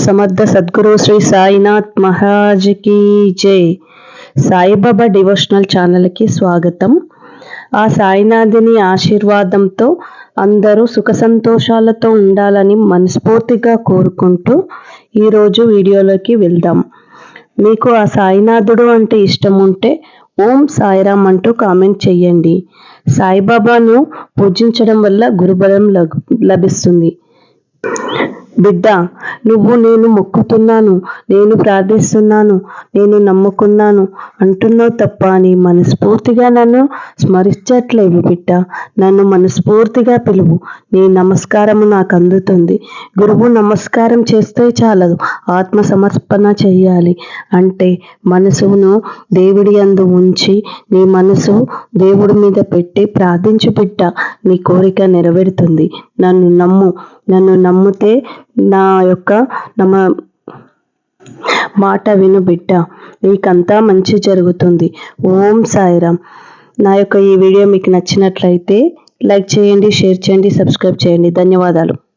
సమర్థ సద్గురు శ్రీ సాయినాథ్ మహారాజ్కి జై సాయిబాబా డివోషనల్ ఛానల్కి స్వాగతం ఆ సాయినాథుని ఆశీర్వాదంతో అందరూ సుఖ సంతోషాలతో ఉండాలని మనస్ఫూర్తిగా కోరుకుంటూ ఈరోజు వీడియోలోకి వెళ్దాం మీకు ఆ సాయినాథుడు అంటే ఇష్టం ఉంటే ఓం సాయిరామ్ అంటూ కామెంట్ చేయండి సాయిబాబాను పూజించడం వల్ల గురుబలం లభిస్తుంది. బిడ్డ నువ్వు నేను మొక్కుతున్నాను నేను ప్రార్థిస్తున్నాను నేను నమ్ముకున్నాను అంటున్నావు తప్ప నీ మనస్ఫూర్తిగా నన్ను స్మరించట్లేవు బిడ్డ. నన్ను మనస్ఫూర్తిగా పిలువు. నీ నమస్కారము నాకు అందుతుంది. గురువు నమస్కారం చేస్తే చాలదు. ఆత్మ సమర్పణ చేయాలి అంటే మనసును దేవుడి అందు ఉంచి నీ మనసు దేవుడి మీద పెట్టి ప్రార్థించు బిడ్డ. నీ కోరిక నెరవేరుతుంది. నన్ను నమ్ము. నన్ను నమ్మితే నా యొక్క నమ్మ మాట విను బిడ్డ. నీకంతా మంచి జరుగుతుంది. ఓం సాయిరామ్. నా యొక్క ఈ వీడియో మీకు నచ్చినట్లయితే లైక్ చేయండి షేర్ చేయండి సబ్స్క్రైబ్ చేయండి. ధన్యవాదాలు.